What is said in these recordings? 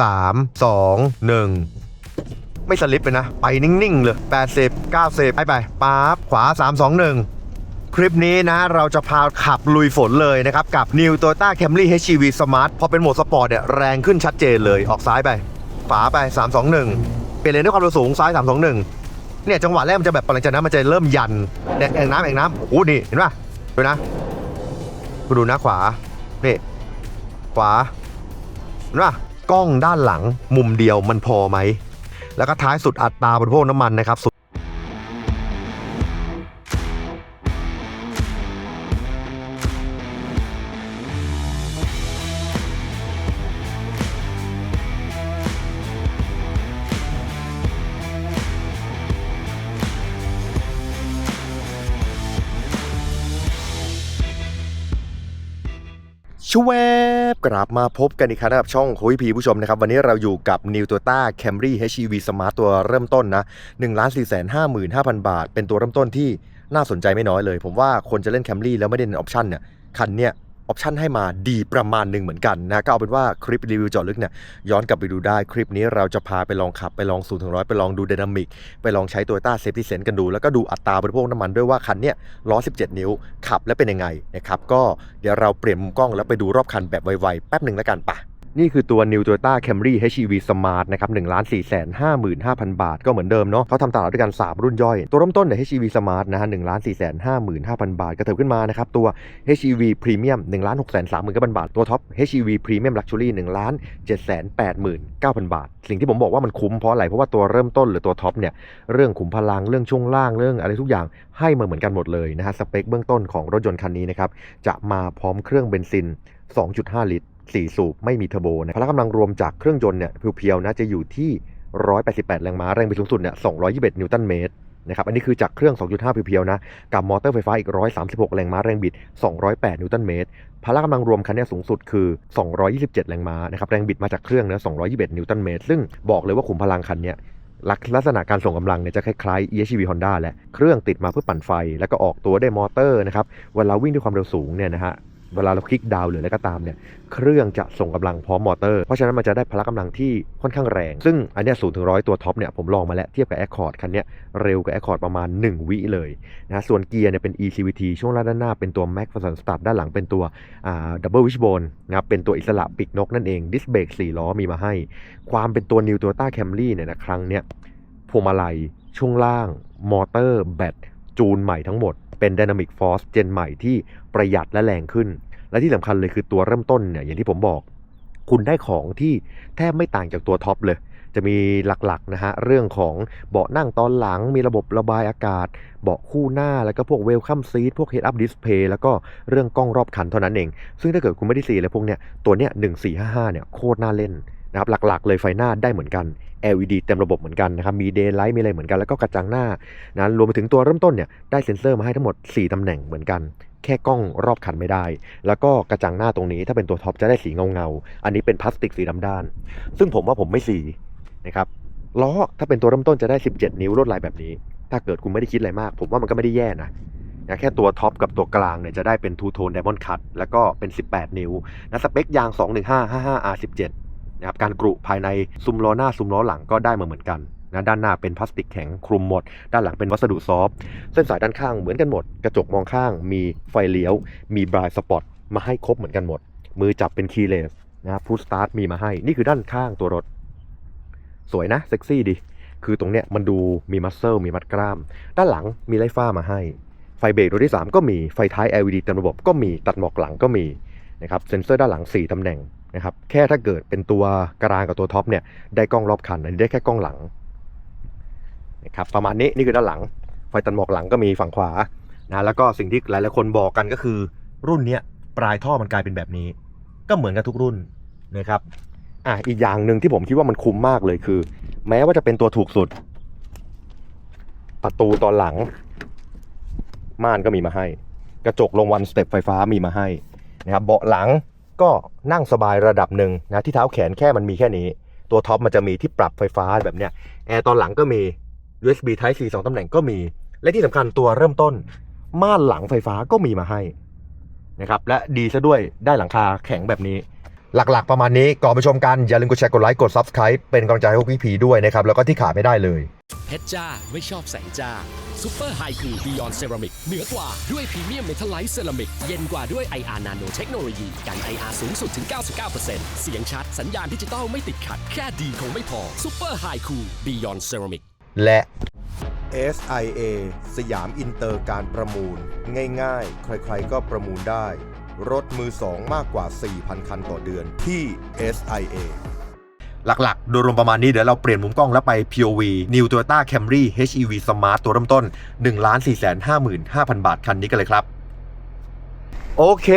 3 2 1 ไม่สลิปเลยนะ ไปนิ่งๆ เลย 80 90 ไปไปปั๊บขวา 3 2 1คลิปนี้นะเราจะพาขับลุยฝนเลยนะครับ กับ New Toyota Camry HEV Smart พอเป็นโหมดสปอร์ตเนี่ยแรงขึ้นชัดเจนเลยออกซ้ายไปขวาไป 3 2 1 เปลี่ยนเลนด้วยความเร็วสูงซ้าย 3 2 1 เนี่ยจังหวะแรกมันจะแบบหลังจากนั้นมันจะเริ่มยันเอียแอ่งน้ำแอ่งน้ำโอ้โหนี่เห็นป่ะดูนะดูนะขวานี่ขวาเห็นป่ะ กล้องด้านหลังมุมเดียวมันพอไหมแล้วก็ท้ายสุดอัตราบริโภคน้ำมันนะครับ ชวบกลับมาพบกันอีกครั้งกับช่องคุยพีผู้ชมนะครับ วันนี้เราอยู่กับ New Toyota Camry HEV Smart ตัวเริ่มต้นนะ1,455,000 บาท เป็นตัวเริ่มต้นที่น่าสนใจไม่น้อยเลย ผมว่าคนจะเล่น Camry แล้วไม่ได้เล่นออปชันเนี่ย คันเนี่ย ออปชันให้มาดีประมาณหนึ่งเหมือนกันนะก็เอาเป็นว่าคลิปรีวิวเจาะลึกเนี่ยย้อนกลับไปดูได้คลิปนี้เราจะพาไปลองขับไปลอง0ูนถึงร้อยไปลองดูไดนามิกไปลองใช้ตัวต้าเซฟตี้เซนกันดู แล้วก็ดูอัตราบริโภคน้ำมันด้วยว่าคันเนี้ยล้อ 17 นิ้วขับแล้วเป็นยังไงนะครับก็เดี๋ยวเราเปลี่ยนมุมกล้องแล้วไปดูรอบคันแบบไวๆแป๊บหนึ่งแล้วกันปะ นี่คือตัว New Toyota Camry HEV Smart นะครับ1 4 5 5 0 0 0 บาท ก็เหมือนเดิมเนาะเขาทำตลาดด้วยกัน 3 รุ่นย่อย ตัวเริ่มต้นเนี่ย HEV Smart นะฮะ1 4 5 5 0 0 0 บาท ก็เถิบขึ้นมานะครับ ตัว HEV Premium 1 6 3 9 0 0 0 บาท ตัวท็อป HEV Premium Luxury 1 7 8 9 0 0 0 บาท สิ่งที่ผมบอกว่ามันคุ้มเพราะอะไร เพราะว่าตัวเริ่มต้นหรือตัวท็อปเนี่ย เรื่องขุมพลัง เรื่องช่วงล่าง เรื่องอะไรทุกอย่างให้มาเหมือนกันหมดเลยนะฮะ สเปคเบื้องต้นของรถยนต์คันนี้นะครับ จะมาพร้อมเครื่องเบนซิน 2.5 ลิตร 4 สูบไม่มีเทอร์โบนะพละกำลังรวมจากเครื่องยนต์เนี่ยเพียวๆนะจะอยู่ที่ 188 แรงม้าแรงบิดสูงสุดเนี่ย221 นิวตันเมตรนะครับอันนี้คือจากเครื่อง 2.5 เพียวๆนะกับมอเตอร์ไฟฟ้าอีก 136 แรงม้าแรงบิด 208 นิวตันเมตรพละกำลังรวมคันนี้สูงสุดคือ 227 แรงม้านะครับแรงบิดมาจากเครื่องนะ221 นิวตันเมตร ซึ่งบอกเลยว่าขุมพลังคันนี้ลักษณะการส่งกำลังเนี่ยจะคล้ายๆ EHEV Honda แหละ เครื่องติดมาเพื่อปั่นไฟ แล้วก็ออกตัวได้มอเตอร์นะครับ เวลาวิ่งด้วยความเร็วสูงเนี่ยนะฮะ เวลาเราคลิกดาวหรืออะไรก็ตามเนี่ยเครื่องจะส่งกำลังพร้อมมอเตอร์ เพราะฉะนั้นมันจะได้พละกำลังที่ค่อนข้างแรง ซึ่งอันนี้ศูนย์ถึงร้อยตัวท็อปเนี่ยผมลองมาแล้วเทียบกับ Accord คันนี้เร็วกว่า Accord ประมาณ 1 วิเลยนะส่วนเกียร์เนี่ยเป็น ECVT ช่วงล่างด้านหน้าเป็นตัว Max f a s t Start ด้านหลังเป็นตัวอ่า Double Wishbone นะครับเป็นตัวอิสระปีกนกนั่นเองดิสเบรก4ล้อมีมาให้ ความเป็นตัว New Toyota Camry เนี่ยนะครั้งเนี้ยพวงมาลัยช่วงล่าง มอเตอร์แบตจูนใหม่ทั้งหมดเป็น Dynamic Force เจนใหม่ที่ ประหยัดและแรงขึ้น และที่สำคัญเลยคือตัวเริ่มต้นเนี่ยอย่างที่ผมบอก คุณได้ของที่แทบไม่ต่างจากตัวท็อปเลย จะมีหลักๆนะฮะเรื่องของเบาะนั่งตอนหลัง มีระบบระบายอากาศ เบาะคู่หน้าแล้วก็พวกเวลคัมซีทพวก Head Up Display แล้วก็เรื่องกล้องรอบคันเท่านั้นเอง ซึ่งถ้าเกิดคุณไม่ได้สีอะไรพวกเนี้ยตัวเนี้ย1455เนี่ยโคตรน่าเล่น นะครับหลักๆ เลยไฟหน้าได้เหมือนกัน LED เต็มระบบเหมือนกันนะครับมี Daylight มีอะไรเหมือนกันแล้วก็กระจังหน้านะรวมไปถึงตัวเริ่มต้นเนี่ยได้เซ็นเซอร์มาให้ทั้งหมด 4ตำแหน่งเหมือนกัน แค่กล้องรอบคันไม่ได้ แล้วก็กระจังหน้าตรงนี้ถ้าเป็นตัวท็อปจะได้สีเงาเงาๆอันนี้เป็นพลาสติกสีดำด้าน ซึ่งผมว่าผมไม่สีนะครับล้อถ้าเป็นตัวเริ่มต้นจะได้ 17 นิ้วลวดลายแบบนี้ ถ้าเกิดคุณไม่ได้คิดอะไรมาก ผมว่ามันก็ไม่ได้แย่นะนะแค่ตัวท็อปกับตัวกลางเนี่ยจะได้เป็นทูโทนไดมอนด์คัตแล้วก็เป็น 18 นิ้วนะสเปคยาง 215-55R17 นะครับการกรุภายในซุ้มล้อหน้าซุ้มล้อหลังก็ได้มาเหมือนกันนะด้านหน้าเป็นพลาสติกแข็งคลุมหมด ด้านหลังเป็นวัสดุซอฟต์เส้นสายด้านข้างเหมือนกันหมด กระจกมองข้าง มีไฟเลี้ยว มีบรายสปอตมาให้ครบเหมือนกันหมด มือจับเป็นคีย์เลสนะครับพุชสตาร์ทมีมาให้ นี่คือด้านข้างตัวรถ สวยนะเซ็กซี่ดี คือตรงเนี้ยมันดูมีมัสเซลมีมัดกล้าม ด้านหลังมีไล่ฟ้ามาให้ ไฟเบรกตัวที่ 3 ก็มี ไฟท้าย LED เต็มระบบก็มี ตัดหมอกหลังก็มีนะครับ เซ็นเซอร์ด้านหลัง 4ตำแหน่ง นะครับแค่ถ้าเกิดเป็นตัวกลางกับตัวท็อปเนี่ยได้กล้องรอบคันอันนี้ได้แค่กล้องหลังนะครับประมาณนี้นี่คือด้านหลัง ไฟตัดหมอกหลังก็มีฝั่งขวานะแล้วก็สิ่งที่หลายๆคนบอกกันก็คือ รุ่นเนี้ยปลายท่อมันกลายเป็นแบบนี้ ก็เหมือนกับทุกรุ่นนะครับอะอีกอย่างหนึ่งที่ผมคิดว่ามันคุ้มมากเลยคือ แม้ว่าจะเป็นตัวถูกสุด ประตูตอนหลัง ม่านก็มีมาให้ กระจกลงวันสเต็ปไฟฟ้ามีมาให้นะครับเบาะหลัง ก็นั่งสบายระดับหนึ่งนะที่เท้าแขนแค่มันมีแค่นี้ ตัวท็อปมันจะมีที่ปรับไฟฟ้าแบบเนี้ยแอร์ตอนหลังก็มี USB Type C สองตำแหน่งก็มี และที่สำคัญตัวเริ่มต้น ม่านหลังไฟฟ้าก็มีมาให้นะครับและดีซะด้วยได้หลังคาแข็งแบบนี้ หลักๆ ประมาณนี้ก่อนไปชมกัน อย่าลืมกดแชร์กดไลค์กด Subscribe เป็นกำลังใจให้พวกพี่ผีด้วยนะครับ แล้วก็ที่ขาดไม่ได้เลย เพชรจ้าไม่ชอบแสงจ้าซูเปอร์ไฮคูบิยอนเซรามิกเหนือกว่าด้วยพรีเมียมเมทัลไลท์เซรามิกเย็นกว่าด้วย IR Nano เทคโนโลยีกัน IR สูงสุดถึง 99%เสียงชัดสัญญาณดิจิตอลไม่ติดขัด แค่ดีคงไม่พอซูเปอร์ไฮคูบิยอนเซรามิกและ SIA สยามอินเตอร์การประมูล ง่ายๆ ใครๆก็ประมูลได้ รถมือสองมากกว่า 4,000 คันต่อเดือนที่ SIA หลักๆ โดยรวมประมาณนี้เดี๋ยวเราเปลี่ยนมุมกล้องแล้วไป POV New Toyota Camry HEV Smart ตัวเริ่มต้น 1 4 5 5 0 0 0 บาทคันนี้กันเลยครับ โอเค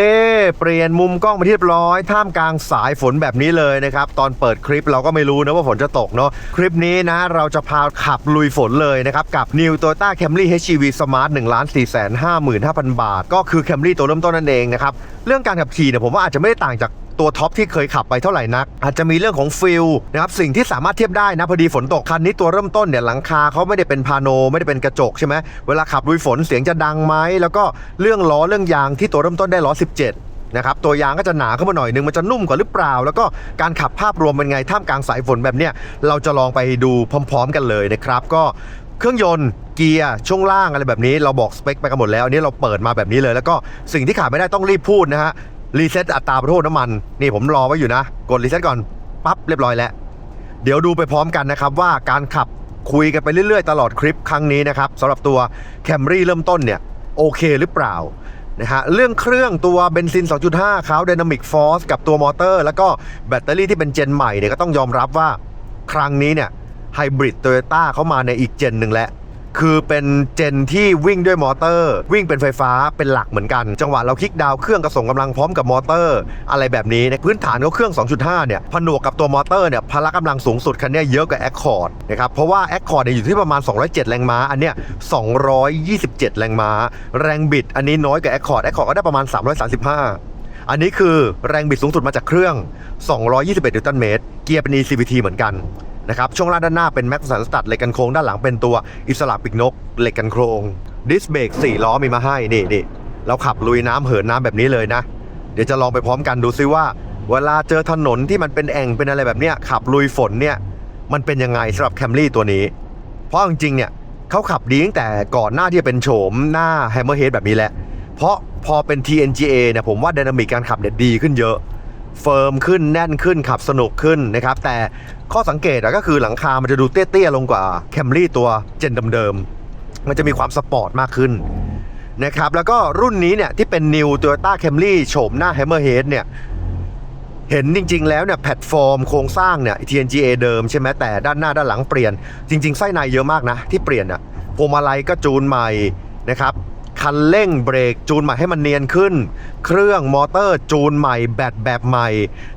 เปลี่ยนมุมกล้องไปที่เรียบร้อย ท่ามกลางสายฝนแบบนี้เลยนะครับ ตอนเปิดคลิปเราก็ไม่รู้นะว่าฝนจะตกเนาะ คลิปนี้นะ เราจะพาขับลุยฝนเลยนะครับ กับ New Toyota Camry HEV Smart 1 4 5 5 0 0 0 บาท ก็คือ Camry ตัวเริ่มต้นนั่นเองนะครับ เรื่องการขับขี่เนี่ยผมว่าอาจจะไม่ได้ต่างจาก ตัวท็อปที่เคยขับไปเท่าไหร่นัก อาจจะมีเรื่องของฟิลนะครับสิ่งที่สามารถเทียบได้นะพอดีฝนตกคันนี้ตัวเริ่มต้นเนี่ยหลังคาเขาไม่ได้เป็นพาโนไม่ได้เป็นกระจกใช่ไหมเวลาขับลุยฝนเสียงจะดังไหมแล้วก็เรื่องล้อเรื่องยางที่ตัวเริ่มต้นได้ล้อ 17นะครับตัวยางก็จะหนาขึ้นมาหน่อยนึงมันจะนุ่มกว่าหรือเปล่า แล้วก็การขับภาพรวมเป็นไงท่ามกลางสายฝนแบบเนี้ยเราจะลองไปดูพร้อม ๆ กันเลยนะครับก็เครื่องยนต์เกียร์ช่วงล่างอะไรแบบนี้เราบอกสเปคไปกันหมดแล้วอันนี้เราเปิดมาแบบนี้เลย แล้วก็สิ่งที่ขาดไม่ได้ต้องรีบพูดนะฮะ รีเซ็ตอัตราประโทษน้ำมัน นี่ผมรอไว้อยู่นะ กดรีเซ็ตก่อนปั๊บเรียบร้อยแล้ว เดี๋ยวดูไปพร้อมกันนะครับว่าการขับคุยกันไปเรื่อยๆ ตลอดคลิปครั้งนี้นะครับสำหรับตัว Camry เริ่มต้นเนี่ยโอเคหรือเปล่านะฮะเรื่องเครื่องตัวเบนซิน 2.5เขา Dynamic Force กับตัวมอเตอร์ แล้วก็แบตเตอรี่ที่เป็นเจนใหม่เนี่ยก็ต้องยอมรับว่า ครั้งนี้เนี่ยไฮบริดโตโยต้าเขามาในอีกเจนหนึ่งแล้ว คือเป็นเจนที่วิ่งด้วยมอเตอร์ วิ่งเป็นไฟฟ้าเป็นหลักเหมือนกัน จังหวะเราคลิกดาวเครื่องกระส่งกำลังพร้อมกับมอเตอร์ อะไรแบบนี้ในพื้นฐานเขาเครื่อง 2.5 เนี่ยผนวกกับตัวมอเตอร์เนี่ยพละกำลังสูงสุดคันนี้เยอะกว่า Accord นะครับเพราะว่า Accord เนี่ยอยู่ที่ประมาณ 207 แรงม้า อันเนี้ย 227 แรงม้า แรงบิด อันนี้น้อยกว่า Accord Accord ก็ได้ประมาณ 335อันนี้คือแรงบิดสูงสุดมาจากเครื่อง 221 นิวตันเมตร เกียร์เป็น ECVT เหมือนกัน นะครับช่วงล่างด้านหน้าเป็นแม็กซ์สันสตัดเหล็กกันโครงด้านหลังเป็นตัวอิสระปีกนกเหล็กกันโครงดิสเบรก4ล้อมีมาให้นี่นี่เราขับลุยน้ำเหินน้ำแบบนี้เลยนะ เดี๋ยวจะลองไปพร้อมกันดูซิว่า เวลาเจอถนนที่มันเป็นแอ่งเป็นอะไรแบบเนี้ยขับลุยฝนเนี่ยมันเป็นยังไงสำหรับแคมรี่ตัวนี้ เพราะจริงๆเนี่ยเขาขับดีตั้งแต่ก่อนหน้าที่จะเป็นโฉมหน้า Hammerhead แบบนี้แหละ เพราะพอเป็น TNGA เนี่ยผมว่า d y นามิกการขับเนี่ยดีขึ้นเยอะ เฟิร์มขึ้นแน่นขึ้นขับสนุกขึ้นนะครับ แต่ ข้อสังเกตอะก็คือหลังคา มันจะดูเตี้ยๆลงกว่า Camry ตัวเจนเดิมๆมันจะมีความสปอร์ตมากขึ้นนะครับแล้วก็รุ่นนี้เนี่ยที่เป็น New Toyota Camry โฉมหน้า Hammerhead เนี่ยเห็นจริง ๆ แล้วเนี่ยแพลตฟอร์มโครงสร้างเนี่ย TNGA เดิมใช่ไหมแต่ด้านหน้าด้านหลังเปลี่ยน จริง ๆ ไส้ในเยอะมากนะ ที่เปลี่ยนอะพวงมาลัยก็จูนใหม่นะครับ คันเร่งเบรกจูนใหม่ให้มันเนียนขึ้น เครื่องมอเตอร์จูนใหม่แบตแบบใหม่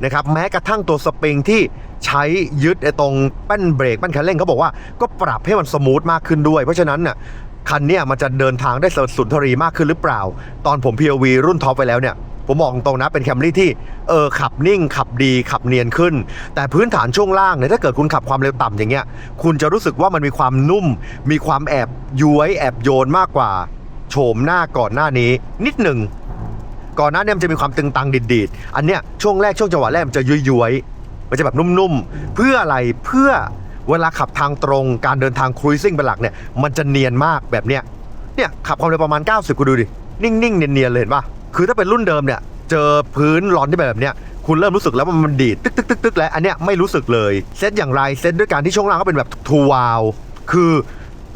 นะครับแม้กระทั่งตัวสปริงที่ใช้ยึดไอ้ตรงแป้นเบรกแป้นคันเร่งเขาบอกว่าก็ปรับให้มันสมูทมากขึ้นด้วย เพราะฉะนั้นน่ะคันเนี้ยมันจะเดินทางได้สุนทรีมากขึ้นหรือเปล่า ตอนผม POV รุ่นท็อปไปแล้วเนี่ยผมบอกตรงนะเป็นแคมรี่ที่เออขับนิ่ง ขับดีขับเนียนขึ้น แต่พื้นฐานช่วงล่างเนี่ยถ้าเกิดคุณขับความเร็วต่ำอย่างเงี้ย คุณจะรู้สึกว่ามันมีความนุ่ม มีความแอบย้วยแอบโยนมากกว่า โฉมหน้าก่อนหน้านี้นิดหนึ่งก่อนหน้าเนี้มันจะมีความตึงตังดีดๆ อันเนี้ยช่วงแรกช่วงจังหวะแรกมันจะย้วยๆ มันจะแบบนุ่มๆ เพื่ออะไรเพื่อเวลาขับทางตรงการเดินทางครูซิ่งเป็นหลักเนี่ยมันจะเนียนมากแบบเนี้ยเนี่ยขับความเร็วประมาณ 90คุณดูดิ นิ่งๆ เนียนๆ เลยเห็นปะคือถ้าเป็นรุ่นเดิมเนี่ยเจอพื้นร้อนที่แบบเนี้ยคุณเริ่มรู้สึกแล้วว่ามันดีดตึกตึกตึกตึกแล้วอันเนี้ยไม่รู้สึกเลยเซตอย่างไรเซตด้วยการที่ช่วงล่างก็เป็นแบบทูวาลคือ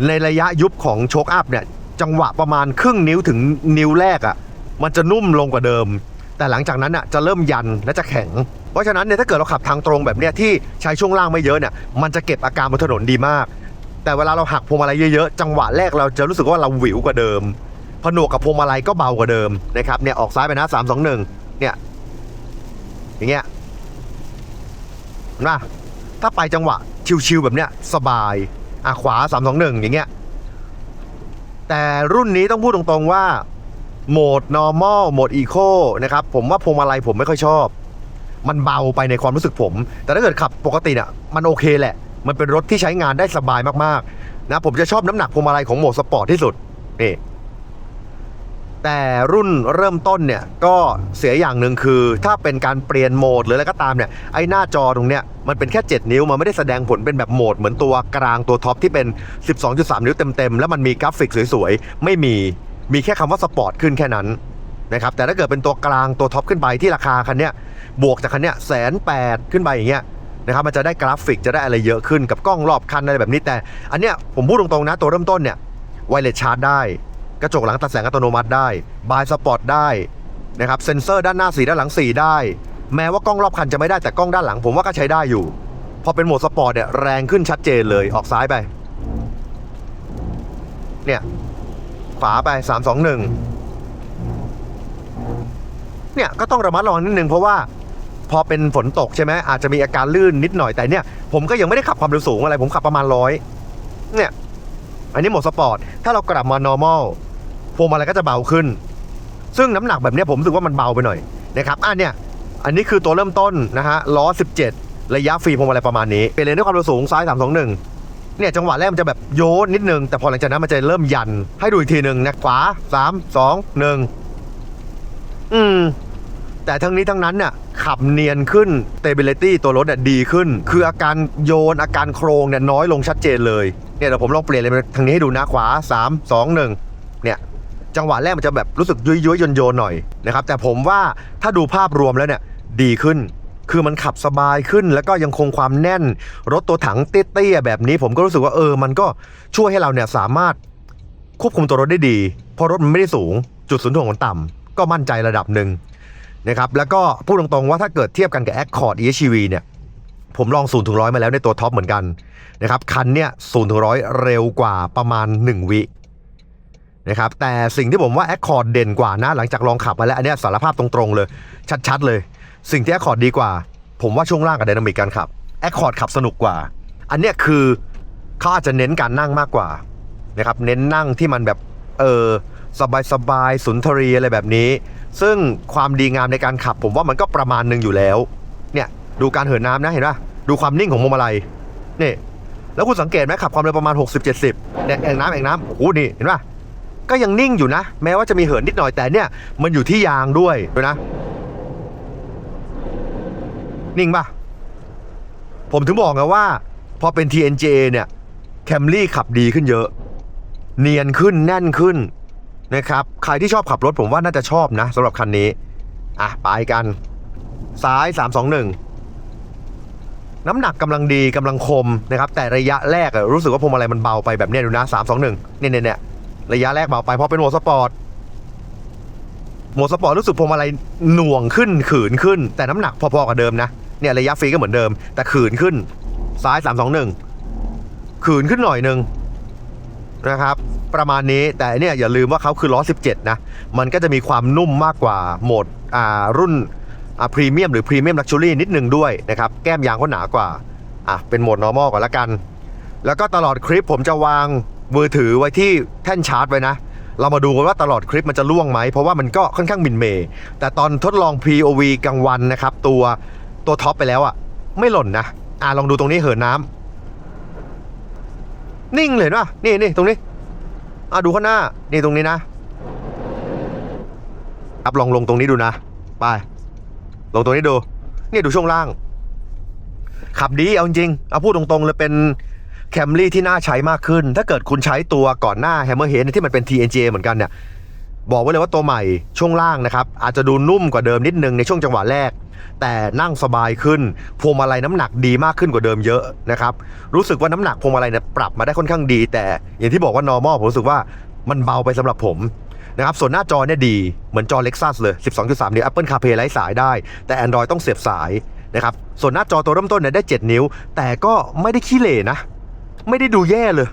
ในระยะยุบของโชคอัพเนี่ย จังหวะประมาณครึ่งนิ้วถึงนิ้วแรกอะ่ะ มันจะนุ่มลงกว่าเดิม แต่หลังจากนั้นอะจะเริ่มยันและจะแข็ง เพราะฉะนั้นเนี่ยถ้าเกิดเราขับทางตรงแบบเนี้ยที่ใช้ช่วงล่างไม่เยอะเนี่ยมันจะเก็บอาการบนถนนดีมาก แต่เวลาเราหักพวงมาลัยเยอะๆจังหวะแรกเราจะรู้สึกว่าเราหวิวกว่าเดิมผนวกกับพวงมาลัยก็เบากว่าเดิมนะครับเนี่ยออกซ้ายไปนะสามสองหนึ่งเนี่ยอย่างเงี้ยนะถ้าไปจังหวะชิวๆแบบเนี้ยสบายอะขวาสามสองหนึ่งอย่างเงี้ย แต่รุ่นนี้ต้องพูดตรงๆว่าโหมด normal โหมด eco นะครับ ผมว่าพวงมาลัยผมไม่ค่อยชอบ มันเบาไปในความรู้สึกผม แต่ถ้าเกิดขับปกติเนี่ยมันโอเคแหละ มันเป็นรถที่ใช้งานได้สบายมากๆนะผมจะชอบน้ำหนักพวงมาลัยของโหมดสปอร์ตที่สุดนี่ แต่รุ่นเริ่มต้นเนี่ยก็เสียอย่างหนึ่งคือ ถ้าเป็นการเปลี่ยนโหมดหรืออะไรก็ตามเนี่ยไอ้หน้าจอตรงเนี้ยมันเป็นแค่ 7 นิ้ว มันไม่ได้แสดงผลเป็นแบบโหมดเหมือนตัวกลางตัวท็อปที่เป็น 12.3 นิ้วเต็มๆ แล้วมันมีกราฟิกสวยๆ ไม่มีมีแค่คำว่าสปอร์ตขึ้นแค่นั้นนะครับแต่ถ้าเกิดเป็นตัวกลางตัวท็อปขึ้นไปที่ราคาคันเนี้ยบวกจากคันเนี้ยแสนแปดขึ้นไปอย่างเงี้ยนะครับมันจะได้กราฟิกจะได้อะไรเยอะขึ้นกับกล้องรอบคันอะไรแบบนี้แต่ อันเนี้ยผมพูดตรงๆนะตัวเริ่มต้นเนี่ยไวเลสชาร์จได้ กระจกหลังตัดแสงอัตโนมัติได้บายสปอร์ตได้นะครับเซ็นเซอร์ด้านหน้าสีด้านหลังสีได้ แม้ว่ากล้องรอบคันจะไม่ได้แต่กล้องด้านหลังผมว่าก็ใช้ได้อยู่ พอเป็นโหมดสปอร์ตเนี่ยแรงขึ้นชัดเจนเลยออกซ้ายไป เนี่ยฝาไป 3 2 1 เนี่ยก็ต้องระมัดระวังนิดนึงเพราะว่าพอเป็นฝนตกใช่ไหมอาจจะมีอาการลื่นนิดหน่อยแต่เนี่ย ผมก็ยังไม่ได้ขับความเร็วสูงอะไร ผมขับประมาณร้อยเนี่ย อันนี้โหมดสปอร์ต ถ้าเรากลับมา normal พวงมาลัยก็จะเบาขึ้น ซึ่งน้ำหนักแบบนี้ผมรู้สึกว่ามันเบาไปหน่อยนะครับอะเนี่ยอันนี้คือตัวเริ่มต้นนะฮะล้อ 17 ระยะฟรีพวงมาลัยประมาณนี้เป็นเลนด้วยความเร็วสูงซ้าย 321 เนี่ยจังหวะแรกมันจะแบบโยนนิดนึง แต่พอหลังจากนั้นมันจะเริ่มยัน ให้ดูอีกทีหนึ่งนะขวา 3 2 1 อืมแต่ทั้งนี้ทั้งนั้นเนี่ยขับเนียนขึ้น stability ตัวรถเนี่ยดีขึ้น คืออาการโยนอาการโครงเนี่ยน้อยลงชัดเจนเลย เนี่ยเดี๋ยวผมลองเปลี่ยนเลยทางนี้ให้ดูนะขวา 3 2 1 จังหวะแรกมันจะแบบรู้สึกยุยยุยโยนโยนๆหน่อยนะครับแต่ผมว่าถ้าดูภาพรวมแล้วเนี่ยดีขึ้น คือมันขับสบายขึ้น แล้วก็ยังคงความแน่น รถตัวถังเตี้ยๆแบบนี้ ผมก็รู้สึกว่าเออ มันก็ช่วยให้เราเนี่ยสามารถควบคุมตัวรถได้ดีเพราะรถมันไม่ได้สูง จุดศูนย์ถ่วงมันต่ำก็มั่นใจระดับหนึ่งนะครับแล้วก็พูดตรงๆว่าถ้าเกิดเทียบกันกับ Accord EHEV เนี่ยผมลอง0ูนถึงร้อยมาแล้วในตัวท็อปเหมือนกันนะครับคันเนี่ยศูนย์ถึงร้อยเร็วกว่าประมาณ 1 วิ นะครับแต่สิ่งที่ผมว่า Accord เด่นกว่านะ หลังจากลองขับมาแล้วอันนี้สารภาพตรงๆเลย ชัดๆเลย สิ่งที่ Accord ดีกว่า ผมว่าช่วงล่างกับไดนามิกการขับ Accord ขับสนุกกว่า อันนี้คือเขาอาจจะเน้นการนั่งมากกว่านะครับเน้นนั่งที่มันแบบเออสบายๆสุนทรีอะไรแบบนี้ ซึ่งความดีงามในการขับ ผมว่ามันก็ประมาณหนึ่งอยู่แล้ว เนี่ยดูการเหินน้ำนะเห็นป่ะดูความนิ่งของพวงมาลัยนี่แล้วคุณสังเกตไหมขับความเร็วประมาณ 60-70เนี่ยแอ่งน้ำแอ่งน้ำโอ้โหนี่เห็นป่ะ ก็ยังนิ่งอยู่นะ แม้ว่าจะมีเหินนิดหน่อยแต่เนี่ย มันอยู่ที่ยางด้วยดูนะ นิ่งปะผมถึงบอกไงว่า พอเป็น TNJ เนี่ยแคมรี่ขับดีขึ้นเยอะ เนียนขึ้นแน่นขึ้นนะครับ ใครที่ชอบขับรถผมว่าน่าจะชอบนะสำหรับคันนี้ อะ ไปกัน ซ้าย 3 2 1 น้ำหนักกำลังดีกำลังคมนะครับ แต่ระยะแรกอะรู้สึกว่าพวงมาลัยมันเบาไปแบบเนี้ยดูนะ 3 2 1 เนี่ยเนี่ยเนี่ย ระยะแรกเบาไปเพราะเป็นโหมดสปอร์ตโหมดสปอร์ตรู้สึกพวงมาลัยหน่วงขึ้นขืนขึ้น แต่น้ำหนักพอๆกับเดิมนะเนี่ยระยะฟรีก็เหมือนเดิม แต่ขืนขึ้น ซ้าย3 2 1ขืนขึ้นหน่อยหนึ่งนะครับ ประมาณนี้แต่เนี่ยอย่าลืมว่าเขาคือล้อ 17 นะ มันก็จะมีความนุ่มมากกว่าโหมดอ่ารุ่นอ่าพรีเมียมหรือพรีเมียมลักชัวรี่นิดนึงด้วยนะครับ แก้มยางเขาหนากว่าอะเป็นโหมด normal ก่อนละกัน แล้วก็ตลอดคลิปผมจะวาง มือถือไว้ที่แท่นชาร์จไว้นะ เรามาดูกันว่าตลอดคลิปมันจะล่วงไหม เพราะว่ามันก็ค่อนข้างมินเมย์แต่ตอนทดลอง POV กลางวันนะครับ ตัวตัวท็อปไปแล้วอะไม่หล่นนะ อะลองดูตรงนี้เหินน้ำนิ่งเลยนป่ะนี่นี่ตรงนี้ อะดูข้างหน้า นี่ตรงนี้นะครับลองลงตรงนี้ดูนะ ไป ลงตรงนี้ดูนี่ดูช่วงล่าง ขับดีเอาจริง เอาพูดตรงๆเลยเป็น แคมรี่ที่น่าใช้มากขึ้น ถ้าเกิดคุณใช้ตัวก่อนหน้า Hammerhead ที่มันเป็น TNGA เหมือนกันเนี่ยบอกไว้เลยว่าตัวใหม่ช่วงล่างนะครับ อาจจะดูนุ่มกว่าเดิมนิดนึงในช่วงจังหวะแรก แต่นั่งสบายขึ้นพวงมาลัยน้ำหนักดีมากขึ้นกว่าเดิมเยอะนะครับรู้สึกว่าน้ำหนักพวงมาลัยเนี่ยปรับมาได้ค่อนข้างดี แต่อย่างที่บอกว่า normal ผมรู้สึกว่ามันเบาไปสำหรับผมนะครับส่วนหน้าจอเนี่ยดีเหมือนจอ Lexus เลย 12.3 นิ้ว Apple CarPlay ไร้สายได้ แต่ Android ต้องเสียบสายนะครับส่วนหน้าจอตัวเริ่มต้นเนี่ยได้ 7 นิ้ว แต่ก็ไม่ได้ขี้เหร่นะ ไม่ได้ดูแย่เลย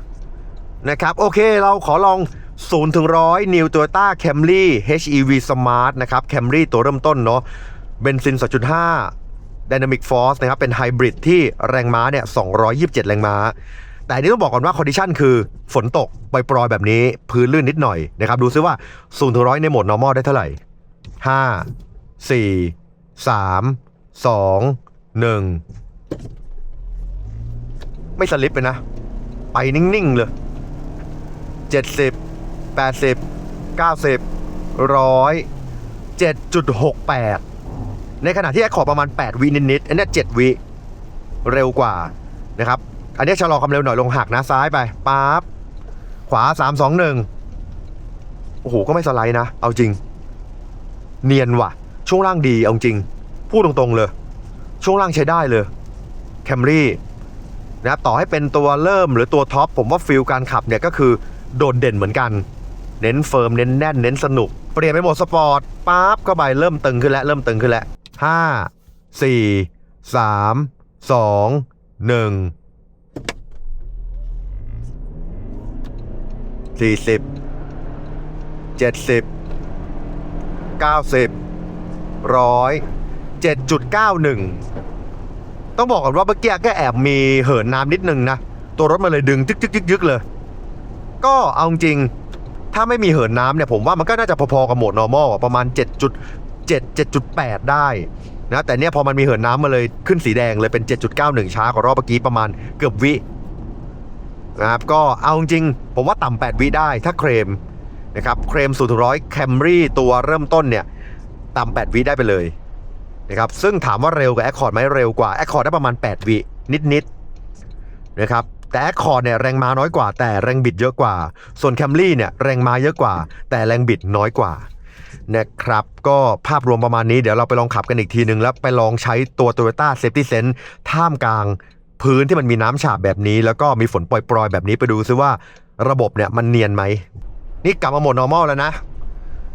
นะครับ โอเคเราขอลอง 0 ถึง 100 New Toyota Camry HEV Smart นะครับ Camry ตัวเริ่มต้นเนาะเบนซิน 2.5 Dynamic Force นะครับ เป็นไฮบริดที่แรงม้าเนี่ย 227 แรงม้า แต่นนี้ต้องบอกก่อนว่าคอนดิชันคือฝนตกปล่อยๆแบบนี้ พื้นลื่นนิดหน่อยนะครับ ดูซิว่า 0 ถึง 100 ในโหมด normal ได้เท่าไหร่ 5 4 3 2 1 ไม่สลิปเลยนะ ไปนิ่ง ๆ เลย 70 80 90ร้อยเจ็ดจุดหกแปดในขณะที่แอคคอร์ประมาณ 8 วินิดๆอันนี้7 วิเร็วกว่านะครับ อันนี้ชะลอความเร็วหน่อยลงหักนะซ้ายไปปั๊บขวา 3 2 1 โอ้โห ก็ไม่สไลด์นะ เอาจริง เนียนว่ะ ช่วงล่างดีเอาจริง พูดตรงๆเลย ช่วงล่างใช้ได้เลยแคมรี่ นะครับต่อให้เป็นตัวเริ่มหรือตัวท็อปผมว่าฟิลการขับเนี่ยก็คือโดดเด่นเหมือนกัน เน้นเฟิร์มเน้นแน่น เน้นสนุก เปลี่ยนไปโหมดสปอร์ตปั๊บก็ไปเริ่มตึงขึ้นแล้วเริ่มตึงขึ้นแล้วห้าสี่สามสองหนึ่งสี่สิบเจ็ดสิบเก้าสิบร้อยเจ็ดจุดเก้าหนึ่ง ต้องบอกก่อนว่าเมื่อกี้ก็แอบมีเหินน้ำนิดนึงนะ ตัวรถมันเลยดึงจึกจึกจึกเลย ก็เอาจริง ถ้าไม่มีเหินน้ำเนี่ยผมว่ามันก็น่าจะพอๆกับโหมด normal อะประมาณ 7.7 7.8 ได้นะแต่เนี่ยพอมันมีเหินน้ำมาเลยขึ้นสีแดงเลยเป็น 7.91 ช้ากว่ารอบเมื่อกี้ประมาณเกือบวินะครับก็เอาจริง ผมว่าต่ำ8วิได้ถ้าเครมนะครับเครม0ถึง100แคมรี่ตัวเริ่มต้นเนี่ยต่ำ8วิได้ไปเลย นะครับซึ่งถามว่าเร็วกว่า Accord ไหมเร็วกว่า Accord ได้ประมาณ 8 วินิดๆนะครับแต่ Accord เนี่ยแรงม้าน้อยกว่า แต่แรงบิดเยอะกว่า ส่วน Camry เนี่ยแรงม้าเยอะกว่า แต่แรงบิดน้อยกว่านะครับก็ภาพรวมประมาณนี้เดี๋ยวเราไปลองขับกันอีกทีนึงแล้วไปลองใช้ตัว Toyota Safety Sense ท่ามกลางพื้นที่มันมีน้ำฉาบแบบนี้ แล้วก็มีฝนปล่อยๆแบบนี้ไปดูซิว่าระบบเนี่ยมันเนียนไหมนี่กลับมาโหมด normal แล้วนะ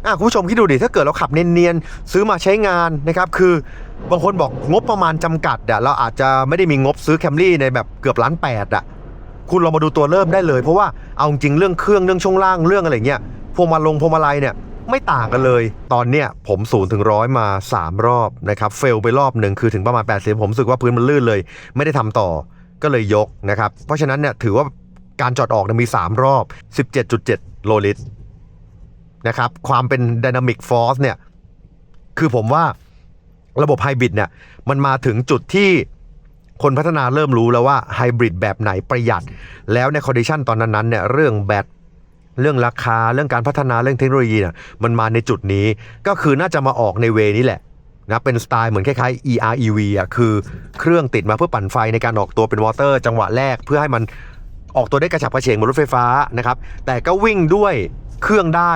อะคุณผู้ชมคิดดูดิถ้าเกิดเราขับเนียนๆซื้อมาใช้งานนะครับ คือบางคนบอกงบประมาณจำกัดอะเราอาจจะไม่ได้มีงบซื้อแคมรี่ในแบบเกือบล้านแปดอะคุณลองมาดูตัวเริ่มได้เลย เพราะว่าเอาจริงเรื่องเครื่องเรื่องช่วงล่างเรื่องอะไรเงี้ยพวงมาลงพวงมาลัยเนี่ยไม่ต่างกันเลย ตอนเนี้ยผมศูนย์ถึงร้อยมา 3 รอบนะครับเฟลไปรอบหนึ่งคือถึงประมาณ80ผมรู้สึกว่าพื้นมันลื่นเลย ไม่ได้ทำต่อก็เลยยกนะครับ เพราะฉะนั้นเนี่ยถือว่าการจอดออกมี 3 รอบ 17.7 โลลิตร นะครับความเป็น Dynamic Force เนี่ยคือผมว่าระบบไฮบริดเนี่ยมันมาถึงจุดที่คนพัฒนาเริ่มรู้แล้วว่าไฮบริดแบบไหนประหยัด แล้วในคอนดิชันตอนนั้นๆเนี่ยเรื่องแบตเรื่องราคาเรื่องการพัฒนาเรื่องเทคโนโลยีเนี่ยมันมาในจุดนี้ก็คือน่าจะมาออกในเวนี้แหละนะเป็นสไตล์เหมือนคล้ายๆ EREV อะคือเครื่องติดมาเพื่อปั่นไฟในการออกตัวเป็นวอเตอร์ จังหวะแรกเพื่อให้มันออกตัวได้กระฉับกระเฉงเหมือนรถไฟฟ้านะครับแต่ก็วิ่งด้วยเครื่องได้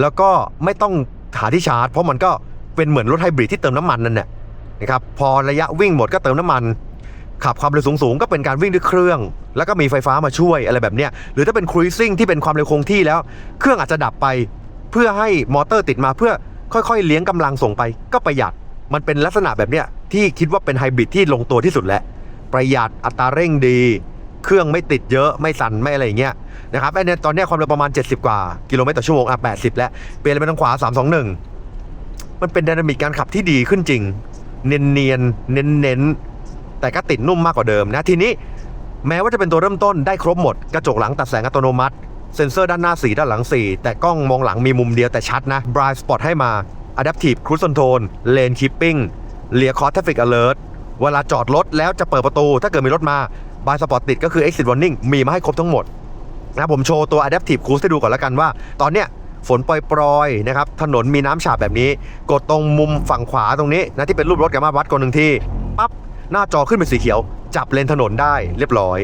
แล้วก็ไม่ต้องหาที่ชาร์จ เพราะมันก็เป็นเหมือนรถไฮบริดที่เติมน้ำมันนั่นแหละนะครับพอระยะวิ่งหมดก็เติมน้ำมันขับความเร็วสูงๆก็เป็นการวิ่งด้วยเครื่อง แล้วก็มีไฟฟ้ามาช่วยอะไรแบบเนี้ยหรือถ้าเป็นครูซิ่งที่เป็นความเร็วคงที่แล้ว เครื่องอาจจะดับไป เพื่อให้มอเตอร์ติดมาเพื่อค่อยๆ เลี้ยงกำลังส่งไปก็ประหยัดมันเป็นลักษณะแบบเนี้ยที่คิดว่าเป็นไฮบริดที่ลงตัวที่สุดแล้วประหยัดอัตราเร่งดี เครื่องไม่ติดเยอะไม่สั่นไม่อะไรอย่างเงี้ยนะครับไอ้เนี่ยตอนเนี้ยความเร็วประมาณ 70 กว่ากิโลเมตรต่อชั่วโมงอะ80 แล้วเปลี่ยนไปทางขวา 321 มันเป็นไดนามิกการขับที่ดีขึ้นจริง เนียนเนียนเน้นเน้นแต่ก็ติดนุ่มมากกว่าเดิมนะทีนี้แม้ว่าจะเป็นตัวเริ่มต้นได้ครบหมด กระจกหลังตัดแสงอัตโนมัติ เซ็นเซอร์ด้านหน้า 4 ด้านหลัง 4 แต่กล้องมองหลังมีมุมเดียวแต่ชัดนะ Blind Spot ให้มา Adaptive Cruise Control Lane Keeping เลีย Cross Traffic Alert เวลาจอดรถแล้วจะเปิดประตู ถ้าเกิดมีรถมา Blind Spot ติดก็คือ Exit Warning มีมาให้ครบทั้งหมดนะผมโชว์ตัว Adaptive Cruise ให้ดูก่อนแล้วกันว่า ตอนเนี้ยฝนปล่อยๆนะครับ ถนนมีน้ำฉาบแบบนี้ กดตรงมุมฝั่งขวาตรงนี้นะที่เป็นรูปรถกับมาวัดกดหนึ่งทีปั๊บหน้าจอขึ้นเป็นสีเขียว จับเลนถนนได้เรียบร้อย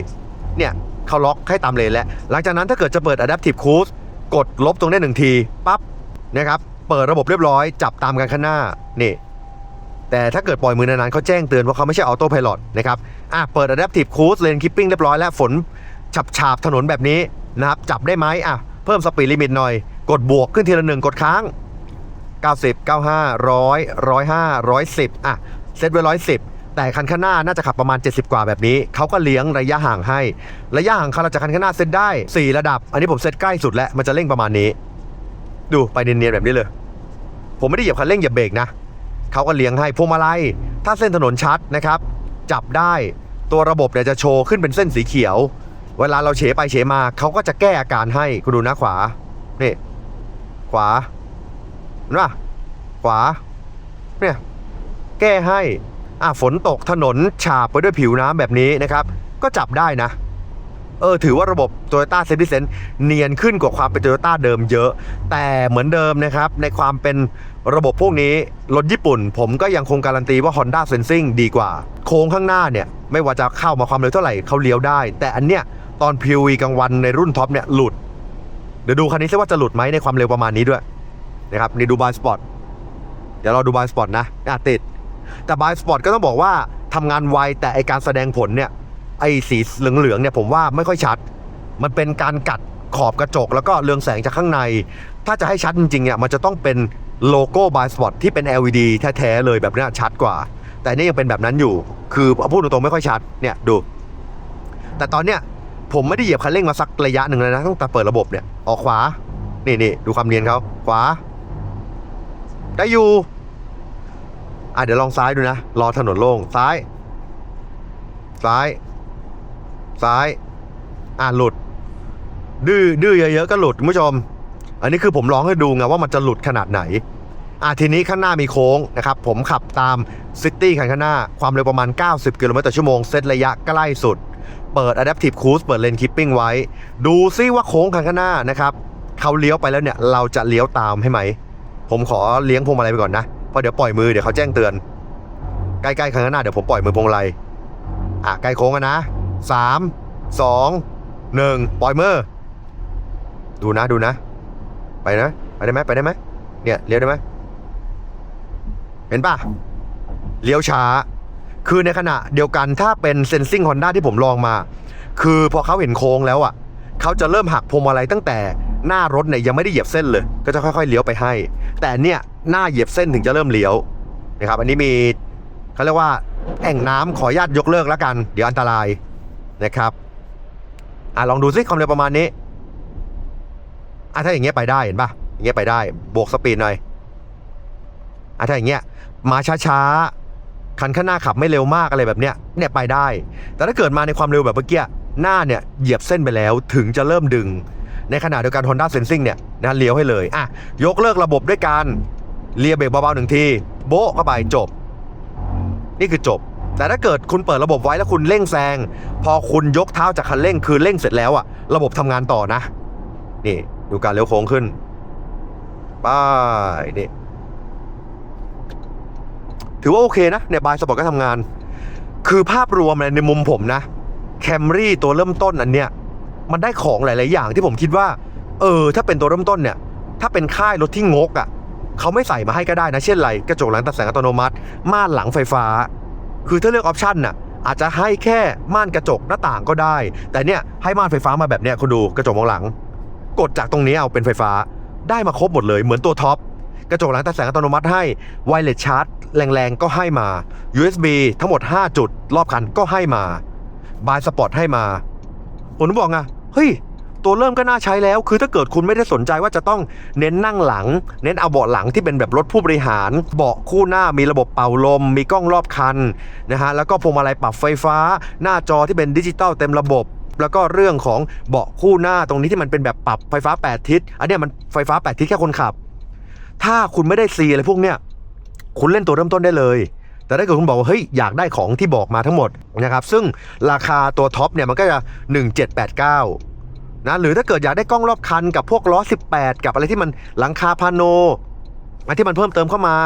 เนี่ยเขาล็อกให้ตามเลนแล้ว หลังจากนั้นถ้าเกิดจะเปิด Adaptive Cruise กดลบตรงนี้หนึ่งทีปั๊บนะครับเปิดระบบเรียบร้อย จับตามกันข้างหน้านี่ แต่ถ้าเกิดปล่อยมือนานๆเขาแจ้งเตือนว่าเขาไม่ใช่ออโต้พ i l o t นะครับอะเปิด Adaptive Cruise Lane Keeping เรียบร้อยแล้วฝนฉับฉาบถนนแบบนี้นะครับจับได้ไหมอะเพิ่มสปีดลิมิตหน่อย กดบวกขึ้นทีละหนึ่งกดค้าง 90 95 100 105 110อะเซตไว้ 110 แต่คันข้างหน้าน่าจะขับประมาณ 70 กว่าแบบนี้ เขาก็เลี้ยงระยะห่างให้ ระยะห่างคันเราจากคันข้างหน้าเซตได้ 4 ระดับ อันนี้ผมเซตใกล้สุดแล้วมันจะเร่งประมาณนี้ ดูไปเนียนๆแบบนี้เลย ผมไม่ได้เหยียบคันเร่งเหยียบเบรกนะ เขาก็เลี้ยงให้พวงมาลัยถ้าเส้นถนนชัดนะครับ จับได้ตัวระบบเนี่ยจะโชว์ขึ้นเป็นเส้นสีเขียว เวลาเราเฉไปเฉมาเขาก็จะแก้อาการให้คุณดูนะขวานี่ขวาเห็นปะขวาเนี่ยแก้ให้อะฝนตกถนนฉาบไปด้วยผิวน้ำแบบนี้นะครับ ก็จับได้นะ เออถือว่าระบบ Toyota Safety Sense เนียนขึ้นกว่าความเป็น Toyota เดิมเยอะ แต่เหมือนเดิมนะครับ ในความเป็นระบบพวกนี้ รถญี่ปุ่น ผมก็ยังคงการันตีว่า Honda Sensing ดีกว่า โค้งข้างหน้าเนี่ย ไม่ว่าจะเข้ามาความเร็วเท่าไหร่เขาเลี้ยวได้ แต่อันเนี้ยตอน PV กลางวันในรุ่นท็อปเนี่ยหลุด เดี๋ยวดูคันนี้ซิว่าจะหลุดไหมในความเร็วประมาณนี้ด้วยนะครับนี่ดูบายสปอร์ตเดี๋ยวเราดูบายสปอร์ตนะอะติด แต่บายสปอร์ตก็ต้องบอกว่าทำงานไวแต่ไอการแสดงผลเนี่ย ไอ้สีเหลืองๆเนี่ยผมว่าไม่ค่อยชัด มันเป็นการกัดขอบกระจกแล้วก็เรืองแสงจากข้างใน ถ้าจะให้ชัดจริงๆเนี่ยมันจะต้องเป็นโลโก้บายสปอตที่เป็น LED แท้ๆเลยแบบนี้ชัดกว่า แต่นี่ยังเป็นแบบนั้นอยู่ คือพูดตรงๆไม่ค่อยชัดเนี่ยดู แต่ตอนเนี้ยผมไม่ได้เหยียบคันเร่งมาสักระยะหนึ่งเลยนะตั้งแต่เปิดระบบเนี่ยออกขวา นี่นี่ดูความเนียนเขาขวา ได้อยู่อะเดี๋ยวลองซ้ายดูนะ รอถนนโล่งซ้าย ซ้าย ซ้าย อะหลุด ดื้อดื้อเยอะๆก็หลุดคุณผู้ชม อันนี้คือผมลองให้ดูไงว่ามันจะหลุดขนาดไหนอะทีนี้ข้างหน้ามีโค้งนะครับ ผมขับตามซิตี้คันข้างหน้า ความเร็วประมาณ 90กิโลเมตรต่อชั่วโมงเซตระยะใกล้สุด เปิด Adaptive Cruise เปิด Lane Keeping ไว้ ดูซิว่าโค้งคันข้างหน้านะครับเขาเลี้ยวไปแล้วเนี่ย เราจะเลี้ยวตามให้ไหม ผมขอเลี้ยงพวงมาลัยไปก่อนนะเพราะเดี๋ยวปล่อยมือเดี๋ยวเขาแจ้งเตือน ใกล้ๆคันข้างหน้าเดี๋ยวผมปล่อยมือพวงมาลัยอะใกล้โค้งกันนะ สามสองหนึ่งปล่อยมือดูนะดูนะ ไปนะ ไปได้ไหมไปได้ไหมเนี่ยเลี้ยวได้ไหมเห็นป่ะเลี้ยวช้า คือในขณะเดียวกันถ้าเป็นเซนซิงฮอนด้าที่ผมลองมา คือพอเขาเห็นโค้งแล้วอะเขาจะเริ่มหักพวงมาลัยตั้งแต่หน้ารถเนี่ยยังไม่ได้เหยียบเส้นเลย ก็จะค่อยๆเลี้ยวไปให้ แต่เนี่ยหน้าเหยียบเส้นถึงจะเริ่มเลี้ยวนะครับ อันนี้มีเขาเรียกว่าแอ่งน้ำขออนุญาตยกเลิกแล้วกัน เดี๋ยวอันตราย นะครับอะลองดูซิความเร็วประมาณนี้อะถ้าอย่างเงี้ยไปได้เห็นปะอย่างเงี้ยไปได้บวกสปีดหน่อยอะถ้าอย่างเงี้ยมาช้าๆคันข้างหน้าขับไม่เร็วมากอะไรแบบเนี้ยเนี่ยไปได้ แต่ถ้าเกิดมาในความเร็วแบบเมื่อกี้หน้าเนี่ยเหยียบเส้นไปแล้วถึงจะเริ่มดึง ในขณะเดียวกัน Honda Sensing เนี่ยนะเลี้ยวให้เลยอะยกเลิกระบบด้วยการเลียเบรกเบาๆหนึ่งที โบ๊ะเข้าไปจบ นี่คือจบ แต่ถ้าเกิดคุณเปิดระบบไว้แล้วคุณเร่งแซง พอคุณยกเท้าจากคันเร่งคือเร่งเสร็จแล้วอะระบบทำงานต่อนะ นี่ ดูการเลี้ยวโค้งขึ้นป้ายนี่ถือว่าโอเคนะเนี่ยบายสปอร์ตก็ทำงาน คือภาพรวมในมุมผมนะแคมรี่ตัวเริ่มต้นอันเนี้ยมันได้ของหลาย ๆ อย่างที่ผมคิดว่า เออ ถ้าเป็นตัวเริ่มต้นเนี่ย ถ้าเป็นค่ายรถที่งกอะ่ะเขาไม่ใส่มาให้ก็ได้นะ เช่นไรกระจกหลังตัดแสงอัตโนมัติ ม่านหลังไฟฟ้า คือถ้าเลือกออปชันน่ะอาจจะให้แค่ม่านกระจกหน้าต่างก็ได้ แต่เนี่ยให้ม่านไฟฟ้ามาแบบเนี้ยคุณดูกระจกมองหลัง กดจากตรงนี้เอาเป็นไฟฟ้าได้มาครบหมดเลยเหมือนตัวท็อปกระจกหลังตัดแสงอัตโนมัติให้ไวเลสชาร์จแรงๆ ก็ให้มา USB ทั้งหมด 5 จุด รอบคันก็ให้มา บายสปอร์ตให้มาผมบอกไงเฮ้ย ตัวเริ่มก็น่าใช้แล้ว คือถ้าเกิดคุณไม่ได้สนใจว่าจะต้องเน้นนั่งหลัง เน้นเอาเบาะหลังที่เป็นแบบรถผู้บริหาร เบาะคู่หน้ามีระบบเป่าลม มีกล้องรอบคันนะฮะ แล้วก็พวงมาลัยปรับไฟฟ้า หน้าจอที่เป็นดิจิตอลเต็มระบบ แล้วก็เรื่องของเบาะคู่หน้าตรงนี้ที่มันเป็นแบบปรับไฟฟ้า 8 ทิศ อันเนี้ยมันไฟฟ้า 8 ทิศแค่คนขับ ถ้าคุณไม่ได้ซีอะไรพวกเนี้ย คุณเล่นตัวเริ่มต้นได้เลยแต่ถ้าเกิดคุณบอกว่าเฮ้ยอยากได้ของที่บอกมาทั้งหมดนะครับซึ่งราคาตัวท็อปเนี่ยมันก็จะ 1789 นะหรือถ้าเกิดอยากได้กล้องรอบคันกับพวกล้อ 18 กับอะไรที่มันหลังคาพาโนอันที่มันเพิ่มเติมเข้ามา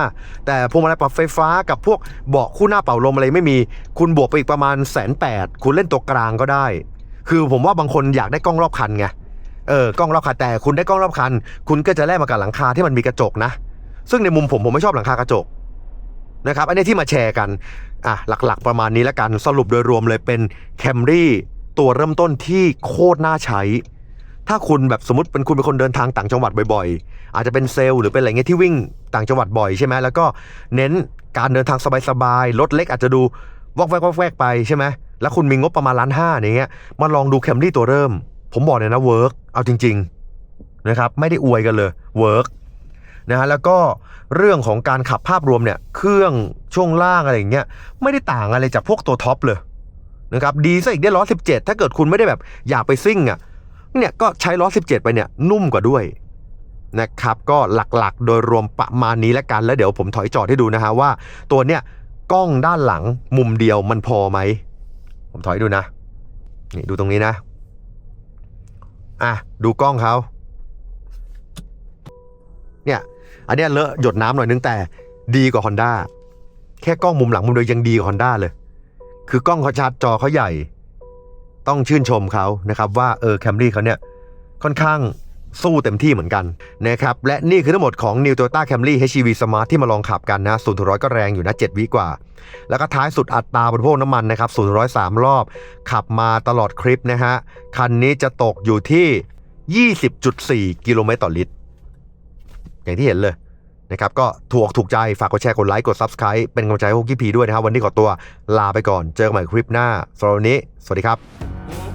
แต่พวงมาลัยปรับไฟฟ้ากับพวกเบาะคู่หน้าเป่าลมอะไรไม่มี คุณบวกไปอีกประมาณแสนแปดคุณเล่นตัวกลางก็ได้ คือผมว่าบางคนอยากได้กล้องรอบคันไงเออกล้องรอบคันแต่คุณได้กล้องรอบคัน คุณก็จะแลกมากับหลังคาที่มันมีกระจกนะ ซึ่งในมุมผมผมไม่ชอบหลังคากระจกนะครับอันนี้ที่มาแชร์กันอะหลักๆ ประมาณนี้แล้วกันสรุปโดยรวมเลยเป็นแคมรี่ ตัวเริ่มต้นที่โคตรน่าใช้ ถ้าคุณแบบสมมติเป็นคุณเป็นคนเดินทางต่างจังหวัดบ่อยๆ อาจจะเป็นเซลล์หรือเป็นอะไรเงี้ยที่วิ่งต่างจังหวัดบ่อยใช่ไหมแล้วก็เน้นการเดินทางสบายๆรถเล็กอาจจะดูวอกแวกวอกแวกไปใช่ไหมแล้วคุณมีงบประมาณล้านห้าอย่างเงี้ยมาลองดูแคมรี่ตัวเริ่ม ผมบอกเลยนะเวิร์กเอาจริงๆนะครับไม่ได้อวยกันเลยเวิร์กนะฮะแล้วก็เรื่องของการขับภาพรวมเนี่ยเครื่องช่วงล่างอะไรอย่างเงี้ยไม่ได้ต่างอะไรจากพวกตัวท็อปเลย นะครับดีซะอีกได้ล้อ17 ถ้าเกิดคุณไม่ได้แบบอยากไปซิ่งอะเนี่ยก็ใช้ล้อ17 ไปเนี่ยนุ่มกว่าด้วยนะครับก็หลักๆ โดยรวมประมาณนี้แล้วกัน แล้วเดี๋ยวผมถอยจอดให้ดูนะฮะว่า ตัวเนี้ยกล้องด้านหลังมุมเดียวมันพอไหม ผมถอยดูนะนี่ดูตรงนี้นะอะดูกล้องเขาเนี่ยอันเนี้เลอะหยดน้ำหน่อยนึงแต่ดีกว่า Honda แค่กล้องมุมหลังมุมเดียวยังดีกว่า Honda เลย คือกล้องเขาชัดจอเขาใหญ่ ต้องชื่นชมเขานะครับว่าเออแคมรี่เขาเนี่ยค่อนข้างสู้เต็มที่เหมือนกันนะครับและนี่คือทั้งหมดของ New Toyota Camry HEV Smart ที่มาลองขับกันนะ0ูนร้อยก็แรงอยู่นะ 7 วิกว่า แล้วก็ท้ายสุดอัตราบริโภคน้ำมันนะครับ0ูนร้อยสามรอบ ขับมาตลอดคลิปนะฮะ คันนี้จะตกอยู่ที่ 20.4 กิโลเมตรต่อลิตร อย่างที่เห็นเลย นะครับก็ถูกอกถูกใจฝากกดแชร์กดไลค์กด Subscribe เป็นกำลังใจให้ฮกกี้พีด้วยนะครับ วันนี้ขอตัวลาไปก่อนเจอกันใหม่คลิปหน้าสำหรับวันนี้ สวัสดีครับ